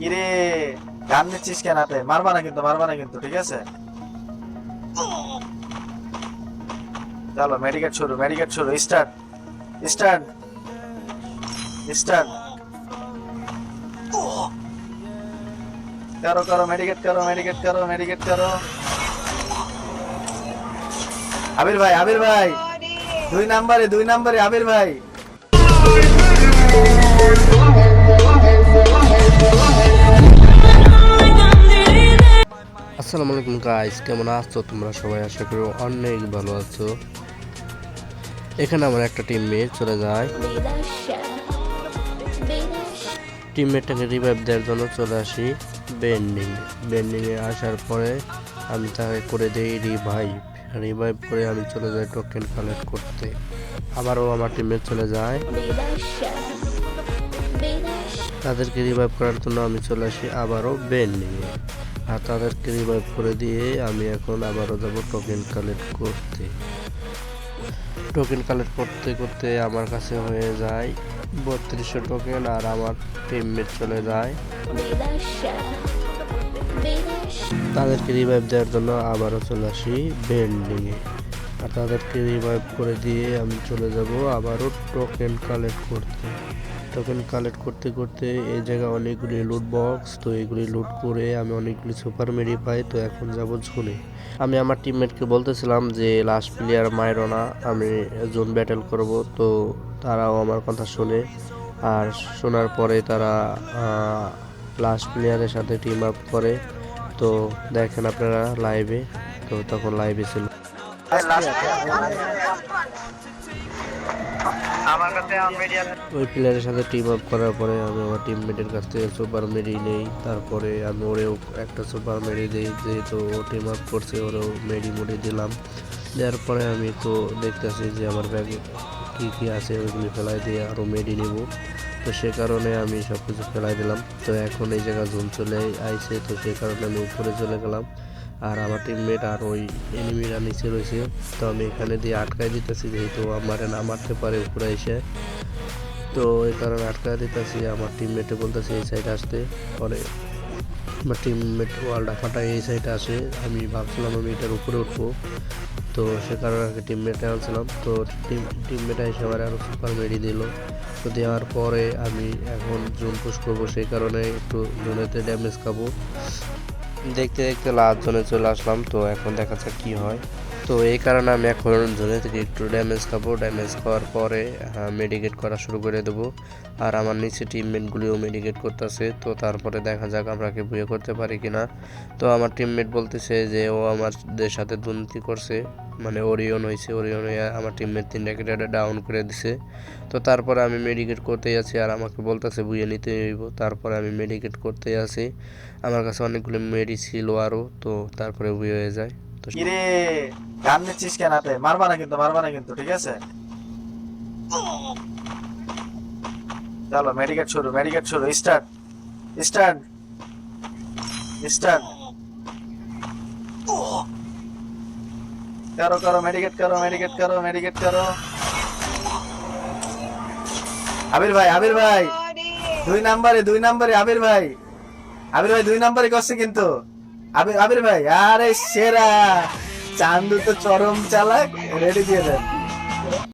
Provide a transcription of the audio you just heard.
কিরে, গান নিচ্ছিস কেন হাতে? মারবা না কিন্তু, মারবা না কিন্তু, ঠিক আছে? চলো মেডিকেট শুরু মেডিকেট শুরু স্টার্ট স্টার্ট স্টার্ট করো করো মেডিকেট করো মেডিকেট করো মেডিকেট করো। আবির ভাই আবির ভাই। দুই নাম্বারে দুই নাম্বারে, আবির ভাই। আসসালামু আলাইকুম গাইস কেমন আছো? তোমরা সবাই আশা করি অনেক ভালো আছো। এখানে আমার একটা টিমমেট চলে যায়। টিমমেটটাকে রিভাইভ দেওয়ার জন্য চলে আসি বেন্ডিং বেন্ডিংয়ে আসার পরে আমি তাকে করে দিই রিভাইভ রিভাইভ করে আমি চলে যাই টোকেন কালেক্ট করতে। আবারও আমার টিমমেট চলে যায়। তাদেরকে রিভাইভ করার জন্য আমি চলে আসি আবারও বেন্ডিংয়ে আর তাদেরকে রিভাইভ করে দিয়ে আমি এখন আবারও যাব টোকেন কালেক্ট করতে। টোকেন কালেক্ট করতে করতে আমার কাছে হয়ে যায় বত্রিশশো টোকেন আর আমার টিমমেট চলে যায়। তাদেরকে রিভাইভ দেওয়ার জন্য আবারও চলে আসি বেন্ডিংয়ে আর তাদেরকে রিভাইভ করে দিয়ে আমি চলে যাব আবারও টোকেন কালেক্ট করতে। টোকেন কালেক্ট করতে করতে এই জায়গায় অনেকগুলি লুট বক্স তো এগুলি লুট করে আমি অনেকগুলি সুপার মেরি পাই, তো এখন যাব ঝুনে। আমি আমার টিমমেটকে বলতেছিলাম যে লাস্ট প্লেয়ার মায়েরও না, আমি জোন ব্যাটেল করব। তো তারাও আমার কথা শুনে। আর শোনার পরে তারা লাস্ট প্লেয়ারের সাথে টিম আপ করে। তো দেখেন আপনারা লাইভে তো তখন লাইভে ছিল। ওই প্লেয়ারের সাথে টিম আপ করার পরে আমি আমার টিমমেটের কাছ থেকে সুপার মেরি নেই। তারপরে আমি ওরেও একটা সুপার মেরি দিই, যেহেতু ও টিম আপ করছে, ওরেও মেরি মুড়ি দিলাম। দেওয়ার পরে আমি তো দেখতেছি যে আমার ব্যাগে কী কী আছে, ওইগুলি ফেলাই দিয়ে আরও মেরি নেব। তো সে কারণে আমি সব কিছু ফেলাই দিলাম। তো এখন এই জায়গা জুন চলে আইছে, তো সে কারণে আমি উপরে চলে গেলাম। আর আমার টিমমেট আর ওই এনিমিরা নিচে রয়েছে। তো আমি এখানে দিয়ে আটকায় দিতেছি, যেহেতু আমার না মারতে পারে উপরে এসে। তো এই কারণে আটকাই দিতেছি, আমার টিমমেটে বলতেছে এই সাইডে আসতে। পরে আমার টিমমেট ওয়ালটা ফাটাই এই সাইডে আসে। আমি ভাবছিলাম আমি এটার উপরে উঠবো। তো সে কারণে আর কি টিমমেটে আনছিলাম। তো টিম টিমমেটে এসে আমার আরও সুপার মেরি দিল। তো দেওয়ার পরে আমি এখন জুন পুশ করব, সেই কারণে একটু জুনেতে ড্যামেজ খাব। দেখতে দেখতে লাস্ট জোনে চলে আসলাম তো এখন দেখা যাক কি হয়। তো এই কারণে আমি এখন জোনে থেকে একটু ড্যামেজ খাব ড্যামেজ খাওয়ার পরে মেডিকেট করা শুরু করে দেবো। আর আমার নিচে টিমমেটগুলিও মেডিকেট করতেছে, তো তারপরে দেখা যাক আমরা কি বুয়ে করতে পারি কি না তো আমার টিমমেট বলতেছে যে, ও আমাদের সাথে দুর্নীতি করছে মানে ওরিয়ন হয়েছে ওরিয়ন হয়ে আমার টিমমেট তিনটাকে ডাউন করে দিছে। তো তারপরে আমি মেডিকেট করতেই আছি, আর আমাকে বলতেছে বুয়ে নিতে হইব, তারপরে আমি মেডিকেট করতেই আছি। আমার কাছে অনেকগুলো মেডি ছিল আরও তো তারপরে বুয়ে হয়ে যায়। কিরে গান নিচ্ছিস কেন হাতে? মারবা না কিন্তু মারবা না কিন্তু ঠিক আছে? চলো মেডিকেট শুরু মেডিকেট শুরু স্টার্ট স্টার্ট স্টার্ট করো করো মেডিকেট করো মেডিকেট করো মেডিকেট করো। আবির ভাই আবির ভাই। দুই নাম্বারে দুই নাম্বারে আবির ভাই। আবির ভাই দুই নাম্বারে করছে কিন্তু। আবির আবির ভাই আরে সেরা। চান্দু তো চরম চালাক রেডি দিয়ে দেন।